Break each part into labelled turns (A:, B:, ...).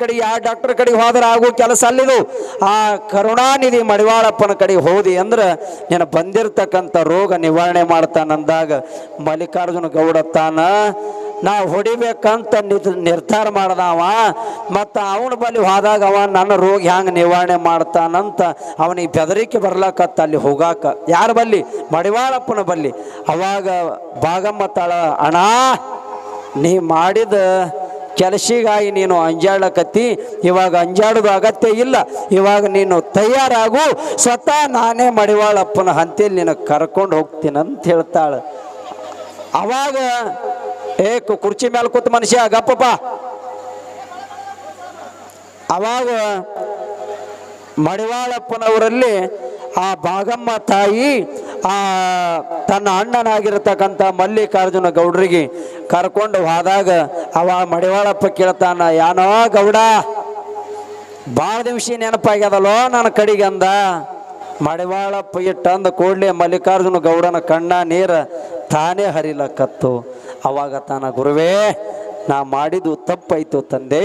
A: ಕಡೆ ಯಾವ ಡಾಕ್ಟರ್ ಕಡೆ ಹೋದ್ರೆ ಆಗೋ ಕೆಲಸ ಅಲ್ಲಿದು. ಆ ಕರುಣಾನಿಧಿ ಮಡಿವಾಳಪ್ಪನ ಕಡೆ ಹೋದಿ ಅಂದ್ರೆ ನೀನು ಬಂದಿರತಕ್ಕಂಥ ರೋಗ ನಿವಾರಣೆ ಮಾಡ್ತಾನಂದಾಗ ಮಲ್ಲಿಕಾರ್ಜುನ ಗೌಡ ತಾನ, ನಾ ಹೊಡಿಬೇಕಂತ ನಿರ್- ನಿರ್ಧಾರ ಮಾಡ್ದವ ಮತ್ತು ಅವನ ಬಳಿ ಹೋದಾಗ ಅವ ನನ್ನ ರೋಗ ಹ್ಯಾಂಗ ನಿವಾರಣೆ ಮಾಡ್ತಾನಂತ ಅವನಿಗೆ ಬೆದರಿಕೆ ಬರ್ಲಕತ್ತ ಅಲ್ಲಿ ಹೋಗಾಕ. ಯಾರ ಬಲ್ಲಿ? ಮಡಿವಾಳಪ್ಪನ ಬಲ್ಲಿ. ಅವಾಗ ಭಾಗಮ್ಮ ತಾಳ ಅಣ್ಣ, ನೀ ಮಾಡಿದ ಕೆಲಸಿಗಾಗಿ ನೀನು ಅಂಜಾಡಕತ್ತಿ ಇವಾಗ ಅಂಜಾಡೋದು ಅಗತ್ಯ ಇಲ್ಲ. ಇವಾಗ ನೀನು ತಯಾರಾಗು, ಸ್ವತಃ ನಾನೇ ಮಡಿವಾಳಪ್ಪನ ಹಂತಿಯಲ್ಲಿ ನಿನ್ನ ಕರ್ಕೊಂಡು ಹೋಗ್ತೀನಿ ಅಂತ ಹೇಳ್ತಾಳೆ. ಅವಾಗ, ಏ ಕುರ್ಚಿ ಮೇಲೆ ಕೂತ ಮನುಷ್ಯ, ಗಪ್ಪಪ್ಪ. ಅವಾಗ ಮಡಿವಾಳಪ್ಪನವರಲ್ಲಿ ಆ ಭಾಗಮ್ಮ ತಾಯಿ ಆ, ತನ್ನ ಅಣ್ಣನಾಗಿರ್ತಕ್ಕಂಥ ಮಲ್ಲಿಕಾರ್ಜುನ ಗೌಡ್ರಿಗೆ ಕರ್ಕೊಂಡು ಹೋದಾಗ ಅವ ಮಡಿವಾಳಪ್ಪ ಕೇಳ್ತಾನ, ಯಾನೋ ಗೌಡ ಭಾಳ ದಿವಸ ನೆನಪಾಗ್ಯದಲ್ಲೋ ನನ್ನ ಕಡೆಗೆ ಅಂದ. ಮಡಿವಾಳಪ್ಪ ಇಟ್ಟಂದ ಕೂಡಲೇ ಮಲ್ಲಿಕಾರ್ಜುನ ಗೌಡನ ಕಣ್ಣ ನೀರ ತಾನೇ ಹರಿಲಕತ್ತು ಅವಾಗ ತಾನ, ಗುರುವೇ ನಾ ಮಾಡಿದ್ದು ತಪ್ಪಾಯ್ತು ತಂದೆ.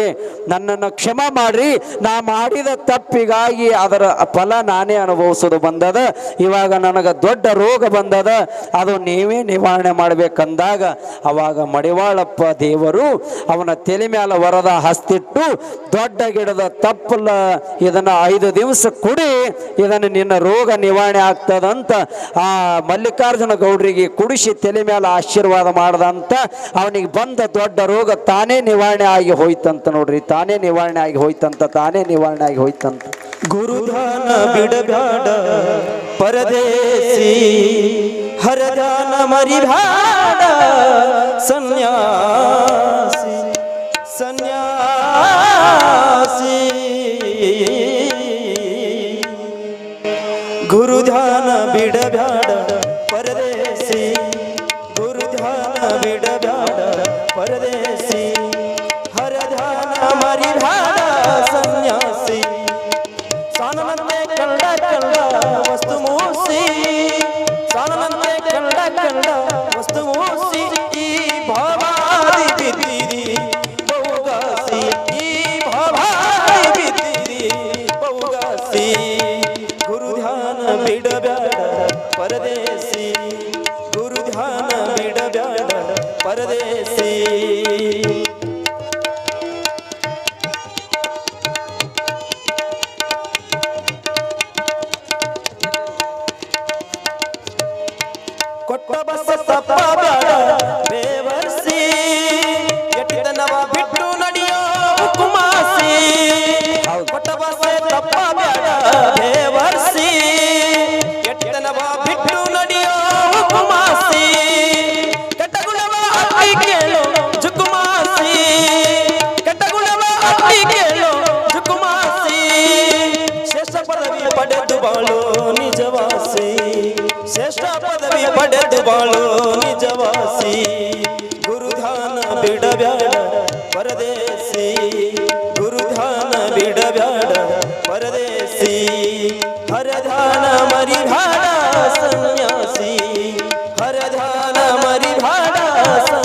A: ನನ್ನನ್ನು ಕ್ಷಮ ಮಾಡ್ರಿ. ನಾ ಮಾಡಿದ ತಪ್ಪಿಗಾಗಿ ಅದರ ಫಲ ನಾನೇ ಅನುಭವಿಸೋದು ಬಂದದ. ಇವಾಗ ನನಗೆ ದೊಡ್ಡ ರೋಗ ಬಂದದ. ಅದು ನೀವೇ ನಿವಾರಣೆ ಮಾಡ್ಬೇಕಂದಾಗ ಅವಾಗ ಮಡಿವಾಳಪ್ಪ ದೇವರು ಅವನ ತಲೆ ಮೇಲೆ ವರದ ಹಸ್ತಿಟ್ಟು, ದೊಡ್ಡ ಗಿಡದ ತಪ್ಪಲ ಇದನ್ನ ಐದು ದಿವಸ ಕುಡಿ. ಇದನ್ನು ನಿನ್ನ ರೋಗ ನಿವಾರಣೆ ಆಗ್ತದಂತ ಆ ಮಲ್ಲಿಕಾರ್ಜುನ ಗೌಡ್ರಿಗೆ ಕುಡಿಸಿ ತಲೆ ಮೇಲೆ ಆಶೀರ್ವಾದ ಮಾಡ್ದಂತ ಅವನಿಗೆ ಬಂದ ದೊಡ್ಡ ರೋಗ ತಾನೇ ನಿವಾರಣೆ ಆಗಿ ಹೋಯ್ತಂತ ನೋಡ್ರಿ, ತಾನೇ ನಿವಾರಣೆ ಆಗಿ ಹೋಯ್ತಂತ, ತಾನೇ ನಿವಾರಣೆ ಆಗಿ ಹೋಯ್ತಂತ.
B: ಗುರುಧಾನ ಬಿಡಬ್ಯಾಡ ಪರದೇಸಿ ಹರದಾನ ಮರಿಬ್ಯಾಡ ಸನ್ಯಾಸಿ ಸನ್ಯಾಸಿ. ಗುರುಧಾನ तप्पा सा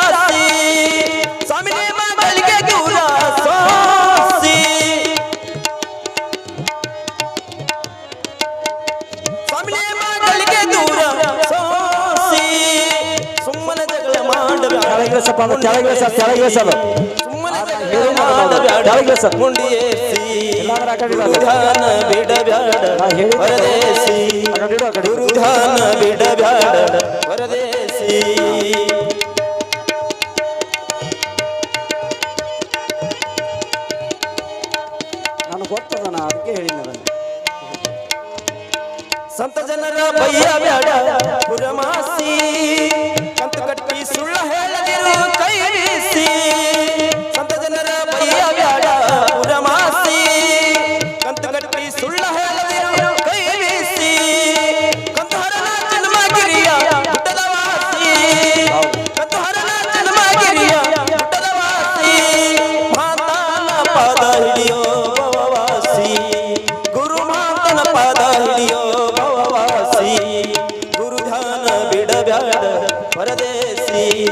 A: ಕೆಳಗಿಳಿಸಪ್ಪ ಅದು.
B: ಮುಂಡಿಯೇಸಿ
A: ಇಲ್ಲಾಂದ್ರೆ ಆ ಕಡೆ ಇಲ್ಲ.
B: ಗುರುಧಾನ ಬಿಡಬ್ಯಾಡ. ಗುರುಧಾನ ಬಿಡಬ್ಯಾಡ
A: ನಾನು ಗೊತ್ತದ ನಾ ಅದಕ್ಕೆ ಹೇಳಿನಿ
B: ಸಂತ ಜನರ ಬಯ್ಯ ಬ್ಯಾಡ ಪರದೇಸಿ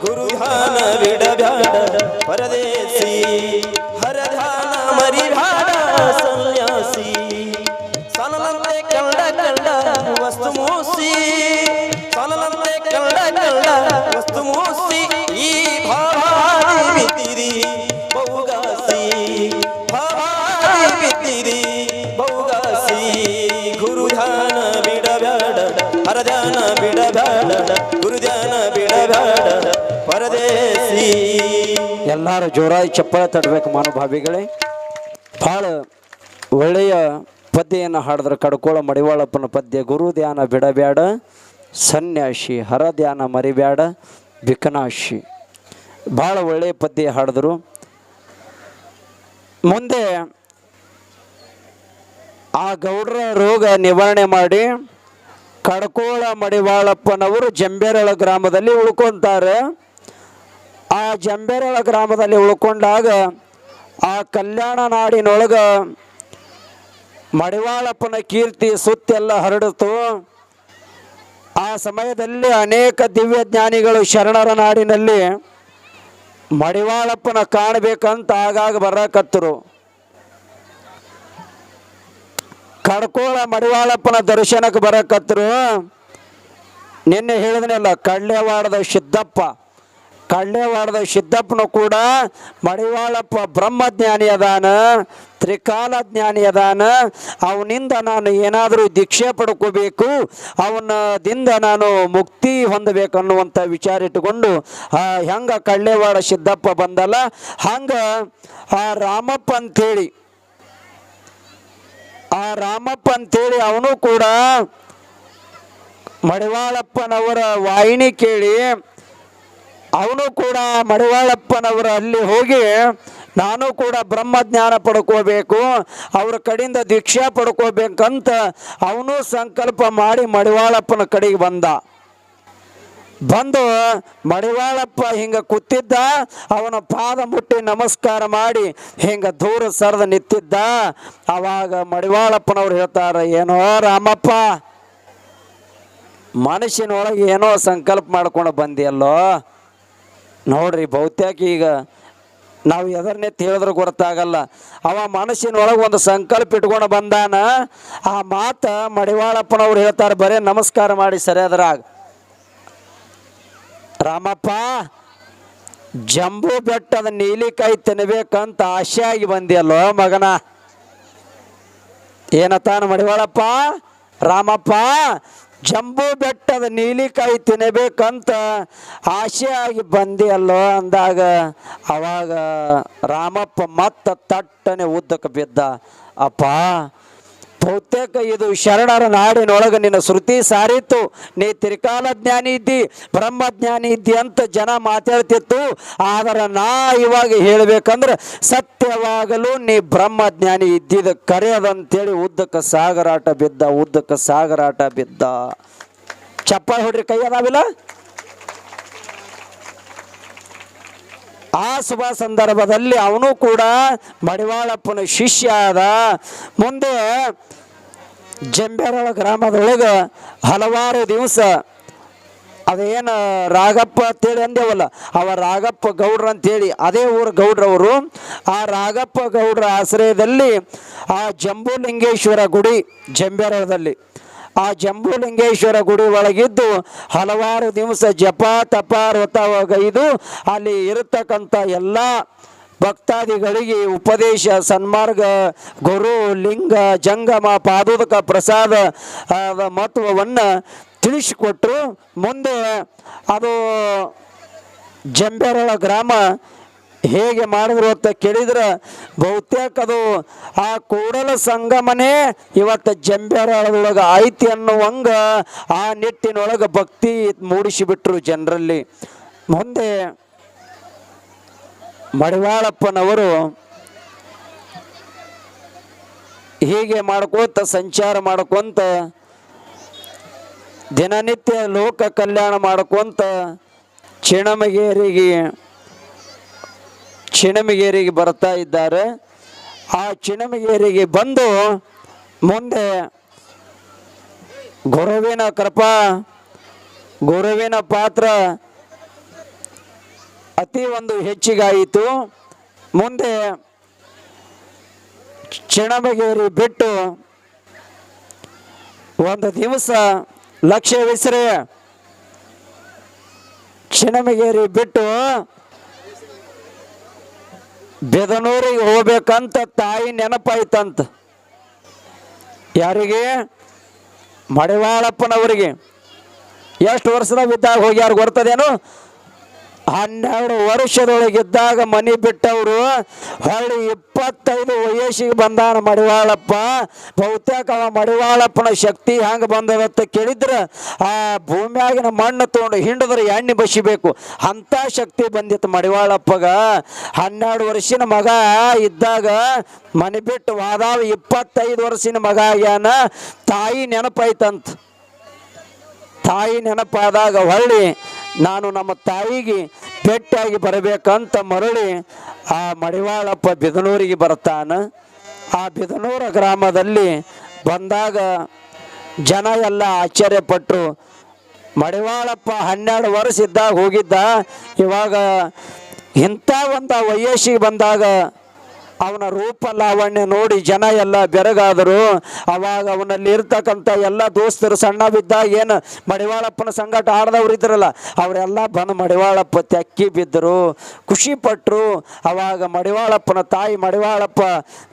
B: ಗುರುಹಾನ ಬಿಡಬ್ಯಾಡ. ಪರದೇಸಿ ಹರಧ್ಯಾನ ಬಿಡಬೇಡ ಗುರುಧ್ಯಾನ ಬಿಡಬೇಡ ಪರದೇಸಿ
A: ಎಲ್ಲರೂ ಜೋರಾಗಿ ಚಪ್ಪಳ ತಟ್ಟಬೇಕು ಮನೋಭಾವಿಗಳೇ. ಭಾಳ ಒಳ್ಳೆಯ ಪದ್ಯವನ್ನು ಹಾಡಿದ್ರೆ ಕಡ್ಕೋಳ ಮಡಿವಾಳಪ್ಪನ ಪದ್ಯ ಗುರು ಧ್ಯಾನ ಬಿಡಬೇಡ, ಸನ್ಯಾಸಿ ಹರ ಧ್ಯಾನ ಮರಿಬ್ಯಾಡ ಬಿಕನಾಶಿ ಭಾಳ ಒಳ್ಳೆಯ ಪದ್ಯ ಹಾಡಿದ್ರು. ಮುಂದೆ ಆ ಗೌಡ್ರ ರೋಗ ನಿವಾರಣೆ ಮಾಡಿ ಕಡ್ಕೋಳ ಮಡಿವಾಳಪ್ಪನವರು ಜಂಬೇರಳ ಗ್ರಾಮದಲ್ಲಿ ಉಳ್ಕೊಂತಾರೆ ಆ ಜಂಬೇರಳ ಗ್ರಾಮದಲ್ಲಿ ಉಳ್ಕೊಂಡಾಗ ಆ ಕಲ್ಯಾಣ ನಾಡಿನೊಳಗ ಮಡಿವಾಳಪ್ಪನ ಕೀರ್ತಿ ಸುತ್ತೆಲ್ಲ ಹರಡಿತು. ಆ ಸಮಯದಲ್ಲಿ ಅನೇಕ ದಿವ್ಯ ಜ್ಞಾನಿಗಳು ಶರಣರ ನಾಡಿನಲ್ಲಿ ಮಡಿವಾಳಪ್ಪನ ಕಾಣಬೇಕಂತ ಆಗಾಗ ಬರಕತ್ತರು. ಕಡ್ಕೋಳ ಮಡಿವಾಳಪ್ಪನ ದರ್ಶನಕ್ಕೆ ಬರಕತ್ತರು ನಿನ್ನೆ ಹೇಳಿದ್ನಲ್ಲ ಕಳ್ಳೆವಾಡದ ಸಿದ್ದಪ್ಪ ಕಳ್ಳೆವಾಡದ ಸಿದ್ದಪ್ಪನು ಕೂಡ ಮಡಿವಾಳಪ್ಪ ಬ್ರಹ್ಮಜ್ಞಾನಿ ಅದಾನ, ತ್ರಿಕಾಲ ಜ್ಞಾನಿ ಅದಾನ. ಅವನಿಂದ ನಾನು ಏನಾದರೂ ದೀಕ್ಷೆ ಪಡ್ಕೋಬೇಕು ಅವನದಿಂದ ನಾನು ಮುಕ್ತಿ ಹೊಂದಬೇಕು ಅನ್ನುವಂಥ ವಿಚಾರ ಇಟ್ಟುಕೊಂಡು ಹೆಂಗೆ ಕಳ್ಳೆವಾಡ ಸಿದ್ದಪ್ಪ ಬಂದಲ್ಲ, ಹಂಗ ಆ ರಾಮಪ್ಪ ಅಂಥೇಳಿ ಆ ರಾಮಪ್ಪ ಅಂತೇಳಿ ಅವನು ಕೂಡ ಮಡಿವಾಳಪ್ಪನವರ ವಾಹಿನಿ ಕೇಳಿ ಅವನು ಕೂಡ ಮಡಿವಾಳಪ್ಪನವರ ಅಲ್ಲಿ ಹೋಗಿ ನಾನು ಕೂಡ ಬ್ರಹ್ಮಜ್ಞಾನ ಪಡ್ಕೋಬೇಕು, ಅವ್ರ ಕಡೆಯಿಂದ ದೀಕ್ಷಾ ಪಡ್ಕೋಬೇಕಂತ ಅವನು ಸಂಕಲ್ಪ ಮಾಡಿ ಮಡಿವಾಳಪ್ಪನ ಕಡೆಗೆ ಬಂದ. ಬಂದು ಮಡಿವಾಳಪ್ಪ ಹಿಂಗ ಕೂತಿದ್ದ, ಅವನ ಪಾದ ಮುಟ್ಟಿ ನಮಸ್ಕಾರ ಮಾಡಿ ಹಿಂಗ ದೂರ ಸರದ ನಿಂತಿದ್ದ. ಅವಾಗ ಮಡಿವಾಳಪ್ಪನವ್ರು ಹೇಳ್ತಾರ, ಏನೋ ರಾಮಪ್ಪ ಮನುಷ್ಯನೊಳಗೆ ಏನೋ ಸಂಕಲ್ಪ ಮಾಡ್ಕೊಂಡು ಬಂದಿಯಲ್ಲೋ? ನೋಡ್ರಿ ಬಹುತೇಕ ಈಗ ನಾವು ಎದರ್ನೇ ತಿಳಿದ್ರೆ ಗೊತ್ತಾಗಲ್ಲ. ಅವ ಮನಸ್ಸಿನೊಳಗೆ ಒಂದು ಸಂಕಲ್ಪ ಇಟ್ಕೊಂಡು ಬಂದಾನ. ಆ ಮಾತ ಮಡಿವಾಳಪ್ಪನವ್ರು ಹೇಳ್ತಾರೆ, ಬರೇ ನಮಸ್ಕಾರ ಮಾಡಿ ಸರಿಯಾದ್ರಾಗ ರಾಮಪ್ಪ, ಜಂಬೂ ಬೆಟ್ಟದ ನೀಲಿಕಾಯಿ ತಿನ್ಬೇಕಂತ ಆಸೆಯಾಗಿ ಬಂದಿಯಲ್ಲೋ ಮಗನ? ಏನತಾನ ಮಡಿವಾಳಪ್ಪ? ರಾಮಪ್ಪ, ಜಂಬೂ ಬೆಟ್ಟದ ನೀಲಿಕಾಯಿ ತಿನ್ನಬೇಕಂತ ಆಗಿ ಬಂದಿಯಲ್ಲೋ ಅಂದಾಗ ಅವಾಗ ರಾಮಪ್ಪ ಮತ್ತ ತಟ್ಟನೆ ಉದ್ದಕ್ಕೆ ಬಿದ್ದ. ಅಪ್ಪ ಬಹುತೇಕ ಇದು ಶರಣರ ನಾಡಿನೊಳಗೆ ನಿನ್ನ ಶ್ರುತಿ ಸಾರಿತ್ತು ನೀ ತ್ರಿಕಾಲ ಜ್ಞಾನಿ ಇದ್ದಿ ಬ್ರಹ್ಮಜ್ಞಾನಿ ಇದ್ದಿ ಅಂತ ಜನ ಮಾತಾಡ್ತಿತ್ತು. ಆದರೆ ನಾ ಇವಾಗ ಹೇಳ್ಬೇಕಂದ್ರೆ ಸತ್ಯವಾಗಲು ನೀ ಬ್ರಹ್ಮಜ್ಞಾನಿ ಇದ್ದಿದ ಕರೆಯದಂತೇಳಿ ಉದ್ದಕ್ಕೆ ಸಾಗರಾಟ ಬಿದ್ದ, ಉದ್ದಕ್ಕೆ ಸಾಗರಾಟ ಬಿದ್ದ. ಚಪ್ಪಾಳೆ ಹೊಡ್ರಿ ಕೈ ಆ ಶುಭ ಸಂದರ್ಭದಲ್ಲಿ ಅವನು ಕೂಡ ಮಡಿವಾಳಪ್ಪನ ಶಿಷ್ಯ ಆದ ಮುಂದೆ ಜಂಬೇರಳ ಗ್ರಾಮದೊಳಗೆ ಹಲವಾರು ದಿವಸ ಅದೇನು ರಾಗಪ್ಪ ಅಂತೇಳಿ ಅಂದೇವಲ್ಲ ಅವ ರಾಗಪ್ಪ ಗೌಡ್ರ ಅಂತೇಳಿ, ಅದೇ ಊರು ಗೌಡ್ರವರು ಆ ರಾಗಪ್ಪ ಗೌಡ್ರ ಆಶ್ರಯದಲ್ಲಿ ಆ ಜಂಬುಲಿಂಗೇಶ್ವರ ಗುಡಿ ಜಂಬೇರದಲ್ಲಿ ಆ ಜಂಬುಲಿಂಗೇಶ್ವರ ಗುಡಿ ಒಳಗಿದ್ದು ಹಲವಾರು ದಿವಸ ಜಪ, ತಪ ಇದು ಅಲ್ಲಿ ಇರತಕ್ಕಂಥ ಎಲ್ಲ ಭಕ್ತಾದಿಗಳಿಗೆ ಉಪದೇಶ, ಸನ್ಮಾರ್ಗ, ಗುರು, ಲಿಂಗ, ಜಂಗಮ, ಪಾದೋದಕ ಪ್ರಸಾದ ಮಹತ್ವವನ್ನು ತಿಳಿಸಿಕೊಟ್ಟರು ಮುಂದೆ ಅದು ಜಂಬೆರಳ ಗ್ರಾಮ ಹೇಗೆ ಮಾಡಿದ್ರು ಅಂತ ಕೇಳಿದ್ರೆ ಬಹುತೇಕ ಅದು ಆ ಕೂಡಲ ಸಂಗಮನೇ ಇವತ್ತು ಜಂಬೇರಳದೊಳಗೆ ಐತಿ ಅನ್ನುವಂಗ ಆ ನಿಟ್ಟಿನೊಳಗೆ ಭಕ್ತಿ ಮೂಡಿಸಿಬಿಟ್ರು ಜನರಲ್ಲಿ. ಮುಂದೆ ಮಡಿವಾಳಪ್ಪನವರು ಹೀಗೆ ಮಾಡ್ಕೋತ ಸಂಚಾರ ಮಾಡ್ಕೊಂತ ದಿನನಿತ್ಯ ಲೋಕ ಕಲ್ಯಾಣ ಮಾಡ್ಕೊಂತ ಚಿಣಮಗೇರಿಗೆ ಚಿಣಮಗೇರಿಗೆ ಬರ್ತಾ ಇದ್ದಾರೆ. ಆ ಚಿಣಮಗೇರಿಗೆ ಬಂದು ಮುಂದೆ ಗುರುವಿನ ಕೃಪಾ, ಗುರುವಿನ ಪಾತ್ರ ಅತಿ ಒಂದು ಹೆಚ್ಚಿಗಾಯಿತು. ಮುಂದೆ ಚಿಣಮಗೇರಿ ಬಿಟ್ಟು ಒಂದು ದಿವಸ ಲಕ್ಷ್ಯವಿಸ್ರೆ ಚಿಣಮಗೇರಿ ಬಿಟ್ಟು ಬೆದನೂರಿಗೆ ಹೋಗ್ಬೇಕಂತ ತಾಯಿ ನೆನಪಾಯ್ತಂತ. ಯಾರಿಗೆ? ಮಡಿವಾಳಪ್ಪನವರಿಗೆ. ಎಷ್ಟು ವರ್ಷದಾಗ ಇದ್ದಾಗ ಹೋಗ್ಯಾರ ಗೊತ್ತದೇನು ಹನ್ನೆರಡು ವರ್ಷದೊಳಗಿದ್ದಾಗ ಮನೆ ಬಿಟ್ಟವರು ಹೊಳ್ಳಿ ಇಪ್ಪತ್ತೈದು ವಯಸ್ಸಿಗೆ ಬಂದಾನ ಮಡಿವಾಳಪ್ಪ. ಬಹುತೇಕ ಅವ ಮಡಿವಾಳಪ್ಪನ ಶಕ್ತಿ ಹೆಂಗೆ ಬಂದದಂತ ಕೇಳಿದ್ರೆ ಆ ಭೂಮಿಯಾಗಿನ ಮಣ್ಣು ತೊಗೊಂಡು ಹಿಂಡಿದ್ರೆ ಎಣ್ಣೆ ಬಸಿಬೇಕು. ಅಂಥ ಶಕ್ತಿ ಬಂದಿತ್ತು ಮಡಿವಾಳಪ್ಪಗ. ಹನ್ನೆರಡು ವರ್ಷಿನ ಮಗ ಇದ್ದಾಗ ಮನೆ ಬಿಟ್ಟು ವಾದಾವ ಇಪ್ಪತ್ತೈದು ವರ್ಷಿನ ಮಗ ಆಗ್ಯಾನ. ತಾಯಿ ನೆನಪಾಯ್ತಂತ. ತಾಯಿ ನೆನಪಾದಾಗ ಹೊಳ್ಳಿ ನಾನು ನಮ್ಮ ತಾಯಿಗೆ ಭೇಟಿಯಾಗಿ ಬರಬೇಕಂತ ಮರಳಿ ಆ ಮಡಿವಾಳಪ್ಪ ಬಿದನೂರಿಗೆ ಬರ್ತಾನೆ. ಆ ಬಿದನೂರ ಗ್ರಾಮದಲ್ಲಿ ಬಂದಾಗ ಜನ ಎಲ್ಲ ಆಶ್ಚರ್ಯಪಟ್ಟರು ಮಡಿವಾಳಪ್ಪ ಹನ್ನೆರಡು ವರ್ಷ ಇದ್ದಾಗ ಹೋಗಿದ್ದ. ಇವಾಗ ಇಂಥ ಒಂದು ವಯಸ್ಸಿಗೆ ಬಂದಾಗ ಅವನ ರೂಪ ಲಾವಣ್ಯ ನೋಡಿ ಜನ ಎಲ್ಲ ಬೆರಗಾದರು. ಅವಾಗ ಅವನಲ್ಲಿ ಇರ್ತಕ್ಕಂಥ ಎಲ್ಲ ದೋಸ್ತರು ಸಣ್ಣ ಬಿದ್ದಾಗ ಏನು ಮಡಿವಾಳಪ್ಪನ ಸಂಗಟ ಆಡ್ದವ್ರು ಇದ್ರಲ್ಲ, ಅವರೆಲ್ಲ ಬಂದು ಮಡಿವಾಳಪ್ಪ ತೆಕ್ಕಿ ಬಿದ್ದರು. ಖುಷಿ ಪಟ್ಟರು ಅವಾಗ ಮಡಿವಾಳಪ್ಪನ ತಾಯಿ ಮಡಿವಾಳಪ್ಪ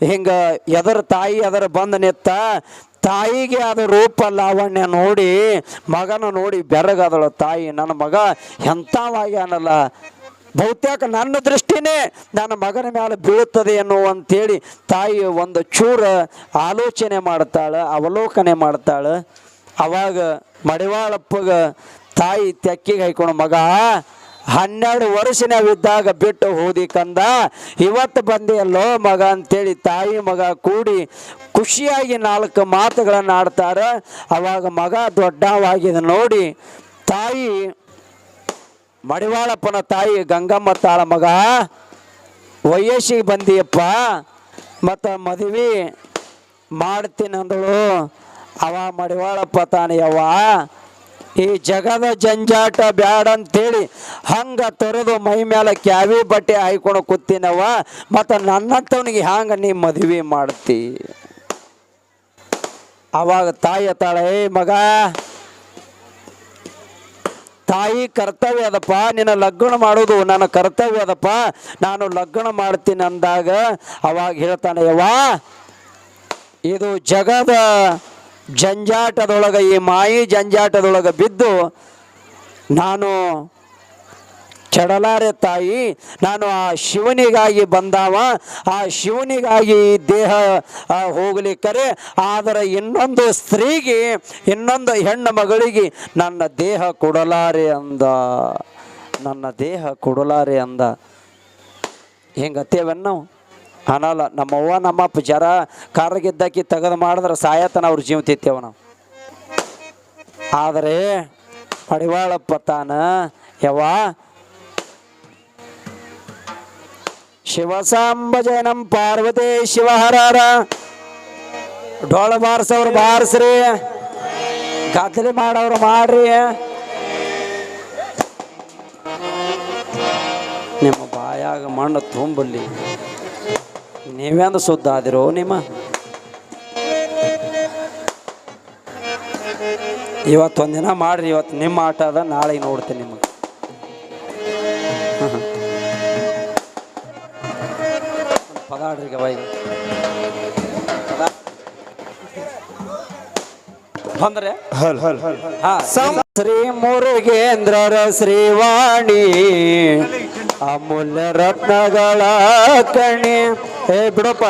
A: ಹಿಂಗೆ ಎದರ ತಾಯಿ ಎದರ ಬಂದು ನಿತ್ತ ತಾಯಿಗೆ ಅದು ರೂಪ ಲಾವಣ್ಯ ನೋಡಿ, ಮಗನ ನೋಡಿ ಬೆರಗಾದಳು ತಾಯಿ, ನನ್ನ ಮಗ ಎಂಥವಾಗ್ಯಾನಲ್ಲ ಬಹುತೇಕ ನನ್ನ ದೃಷ್ಟಿನೇ ನನ್ನ ಮಗನ ಮೇಲೆ ಬೀಳುತ್ತದೆ ಅನ್ನುವಂಥೇಳಿ ತಾಯಿ ಒಂದು ಚೂರ ಆಲೋಚನೆ ಮಾಡ್ತಾಳೆ, ಅವಲೋಕನೆ ಮಾಡ್ತಾಳೆ. ಅವಾಗ ಮಡಿವಾಳಪ್ಪಗ ತಾಯಿ ತೆಕ್ಕಿಗೆ ಹಾಯ್ಕೊಂಡು, ಮಗ, ಹನ್ನೆರಡು ವರ್ಷನವಿದ್ದಾಗ ಬಿಟ್ಟು ಹೋದಿ ಕಂದ, ಇವತ್ತು ಬಂದೆಯಲ್ಲೋ ಮಗ? ಅಂತೇಳಿ ತಾಯಿ ಮಗ ಕೂಡಿ ಖುಷಿಯಾಗಿ ನಾಲ್ಕು ಮಾತುಗಳನ್ನು ಆಡ್ತಾರೆ ಅವಾಗ ಮಗ ದೊಡ್ಡವಾಗಿದೆ ನೋಡಿ ತಾಯಿ ಮಡಿವಾಳಪ್ಪನ ತಾಯಿ ಗಂಗಮ್ಮ ತಾಳ ಮಗ, ವಯಸ್ಸಿಗೆ ಬಂದಿಯಪ್ಪ, ಮತ್ತು ಮದುವೆ ಮಾಡ್ತೀನಿ ಅಂದಳು. ಅವ ಮಡಿವಾಳಪ್ಪ ತಾನೆ ಅವ. ಈ ಜಗದ ಜಂಜಾಟ ಬ್ಯಾಡ ಅಂತೇಳಿ ಹಂಗ ತೊರೆದು ಮೈ ಮೇಲೆ ಕ್ಯಾವಿ ಬಟ್ಟೆ ಹಾಯ್ಕೊಂಡು ಕೂತೀನವ ಮತ್ತು ನನ್ನಂಥವನಿಗೆ ಹ್ಯಾಂಗ ನೀ ಮದುವೆ ಮಾಡ್ತಿ? ಅವಾಗ ತಾಯಿ ತಾಳೆ ಮಗ ತಾಯಿ ಕರ್ತವ್ಯ ಅದಪ್ಪ, ನಿನ್ನ ಲಗ್ನ ಮಾಡೋದು ನನ್ನ ಕರ್ತವ್ಯ ಅದಪ್ಪ, ನಾನು ಲಗ್ನ ಮಾಡ್ತೀನಿ ಅಂದಾಗ ಅವಾಗ ಹೇಳ್ತಾನೆ, ಯವ್ವಾ, ಇದು ಜಗದ ಜಂಜಾಟದೊಳಗೆ, ಈ ಮಾಯಿ ಜಂಜಾಟದೊಳಗೆ ಬಿದ್ದು ನಾನು ಕೆಡಲಾರೆ ತಾಯಿ, ನಾನು ಆ ಶಿವನಿಗಾಗಿ ಬಂದಾವ. ಆ ಶಿವನಿಗಾಗಿ ದೇಹ ಹೋಗಲಿ ಹೋಗ್ಲಿಕ್ಕರೆ, ಆದರೆ ಇನ್ನೊಂದು ಸ್ತ್ರೀಗೆ, ಇನ್ನೊಂದು ಹೆಣ್ಣು ಮಗಳಿಗೆ ನನ್ನ ದೇಹ ಕೊಡಲಾರೆ ಅಂದ. ನನ್ನ ದೇಹ ಕೊಡಲಾರೆ ಅಂದ. ಹೆಂಗತ್ತೇವನ್ ನಾವು? ಅನಲ್ಲ, ನಮ್ಮವ್ವ, ನಮ್ಮಪ್ಪ ಜರ ಕಾರಗಿದ್ದಕ್ಕಿ ತೆಗೆದು ಮಾಡಿದ್ರೆ ಸಾಯತನ ಅವ್ರ ಜೀವ ತಿತ್ತೇವ ನಾವು. ಆದರೆ ಪಡಿವಾಳಪ್ಪ ತಾನ, ಯವ್ವ ಶಿವಸಾಂಬಜನಂ ಪಾರ್ವತಿ ಶಿವಹರಾರ. ಡೋಳ ಬಾರ್ಸವ್ರು ಬಾರ್ಸ್ರಿ. ಗದ್ದಲಿ ಮಾಡವ್ರು ಮಾಡ್ರಿ. ನಿಮ್ಮ ಬಾಯಾಗ ಮಣ್ಣು ತುಂಬಲಿ. ನೀವೇಂದು ಸುದ್ದಾದಿರೋ ನಿಮ್ಮ? ಇವತ್ತೊಂದಿನ ಮಾಡ್ರಿ, ಇವತ್ತು ನಿಮ್ಮ ಆಟ ಅದ ನಾಳೆಗೆ ನೋಡ್ತೀನಿ ನಿಮಗೆ. ಪದ ಗವಾಯಿ ಬಾಯಿ ಬಂದ್ರೆ?
B: ಹಲ್ ಹಲ್ ಹಲ್.
A: ಹಾ. ಶ್ರೀ ಮುರುಗೇಂದ್ರರ ಶ್ರೀವಾಣಿ ಅಮೂಲ್ಯ ರತ್ನಗಳ ಕಣಿ. ಏ ಬಿಡಪ್ಪ.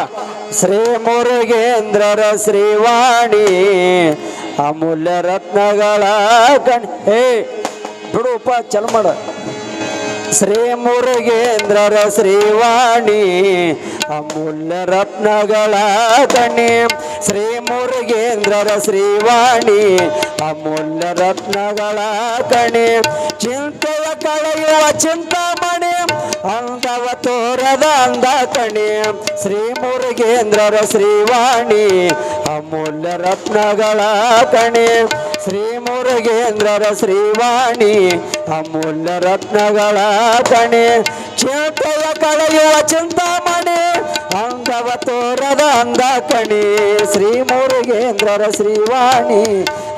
A: ಶ್ರೀ ಮುರುಗೇಂದ್ರರ ಶ್ರೀವಾಣಿ ಅಮೂಲ್ಯ ರತ್ನಗಳ ಕಣಿ. ಏ ಬಿಡುಪ್ಪ ಚಲ್ ಮಾಡ. ಶ್ರೀ ಮುರುಗೇಂದ್ರರ ಶ್ರೀವಾಣಿ ಅಮೂಲ್ಯ ರತ್ನಗಳ ಕಣಿ ಶ್ರೀ ಮುರುಗೇಂದ್ರರ ಶ್ರೀವಾಣಿ. ಅಮೂಲ್ಯ ರತ್ನಗಳ ಕಣಿ ಚಿಂತೆಯ ಕಳೆಯುವ ಚಿಂತಾಮಣಿ. ಅಂದವ ತೋರದ ಅಂದ ಕಣಿ ಶ್ರೀ ಮುರುಗೇಂದ್ರರ ಶ್ರೀವಾಣಿ. ಅಮೂಲ್ಯ ರತ್ನಗಳ ಕಣಿ ಶ್ರೀ ಮುರುಗೇಂದ್ರರ ಶ್ರೀವಾಣಿ. ಅಮೂಲ್ಯ ರತ್ನಗಳ ಕಣಿ ಚಿಂತೆಯ ಕಳೆಯುವ ಚಿಂತಾಮಣಿ. ತೋರದ ಅಂದ ಕಣಿ ಶ್ರೀ ಮುರುಗೇಂದ್ರರ ಶ್ರೀವಾಣಿ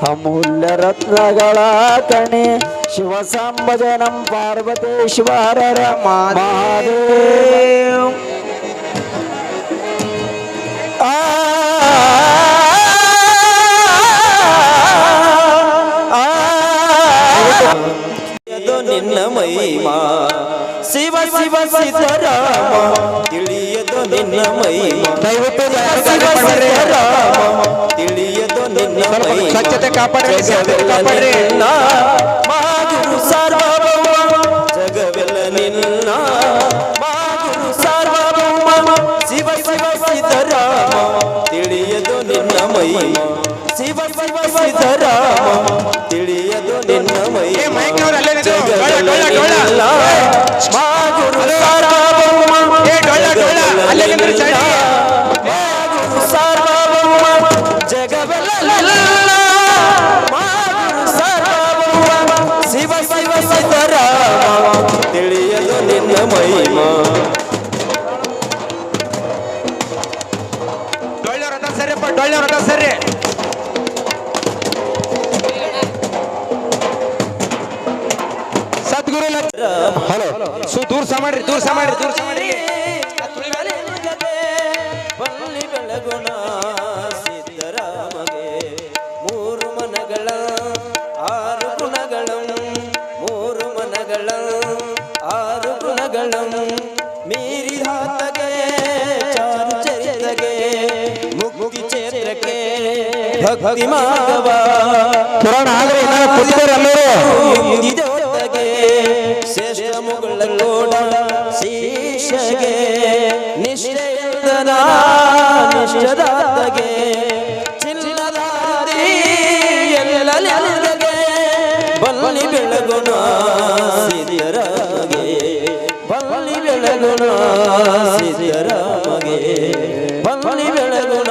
A: ಅಮೂಲ್ಯ ರತ್ನಗಳ ಕಣಿ ಶಿವ ಸಂಭಜನಂ ಪಾರ್ವತೇಶ್ವರರ ಮಹಾದೇವ್ ಆ
B: ನಿನ್ನ ಮಹಿಮಾ ಶಿವ ಶಿವ ಸಿದ್ದರಾಮ ತಿಳಿಯದು ನಿನ್ನ ಮಹಿಮಾ
A: ದಯವಿಟ್ಟು
B: ಶಿವ ಸಿದ್ದರಾಮ ತಿಳಿಯದು ನಿನ್ನ ಮಹಿಮಾ
C: ಸ್ವಚ್ಛತೆ ಕಾಪಾಡ್ರಿ, ಸ್ವಚ್ಛತೆ ಕಾಪಾಡ್ರಿ.
B: ಜಗವೆಲ್ಲ ಮಾಗುರು ಸಾರ್ವಭೌಮ ಜಗವೆಲ್ಲ ನಿನ್ನ ಮಾಗುರು ಸಾರ್ವಭೌಮ ಶಿವ ಶಿವ ಸಿದ್ದರಾಮ ತಿಳಿಯದು ನಿನ್ನ ಮಹಿಮಾ ಶಿವ ಶಿವ ತಿಳಿಯದು ನಿನ್ನ ಮೈ ಶಿವ ಶಿವ ಸಿದ್ದರಾಮ ತಿಳಿಯದು ನಿನ್ನ ಮಹಿಮಾ.
C: ಮಾಡ್ರಿ ದೂರ ಮಾಡ್ರಿ ದೂರ ಮಾಡ್ರಿ.
B: ಬಲ್ಲಿ ಬೆಳಗುಣ ಸಿದ್ದರಾಮಗೆ ಮೂರು ಮನಗಳ ಆರು ಗುಣಗಳ ಮೂರು ಮನಗಳ ಆರು ಗುಣಗಳ ಮೀರಿದಾತಗೆ ಚಾರು ಚರಿತಗೆ ಮುಕ್ತಿ ಚೇತ್ರಕ್ಕೆ ಭಕ್ತಿ ಮಾಧವ
A: ಪುರಾಣ
B: ನಿಶ್ಚದಾತಗೆ ಚಿನ್ನದಾರಿ ಎಲ್ಲಲೆಲ್ಲಗೆ ಬಲ್ಲಿ ಬೆಳಗುಣ ಸಿದ್ಧರಾಮಗೆ ಬಲ್ಲಿ ಬೆಳಗುಣ ಸಿದ್ಧರಾಮಗೆ ಬಲ್ಲಿ ಬೆಳಗುಣ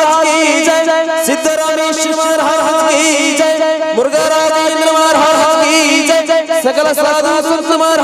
B: मुर्गा राजा इंद्रमार हर हर की जय। जय सकल साधु संत मार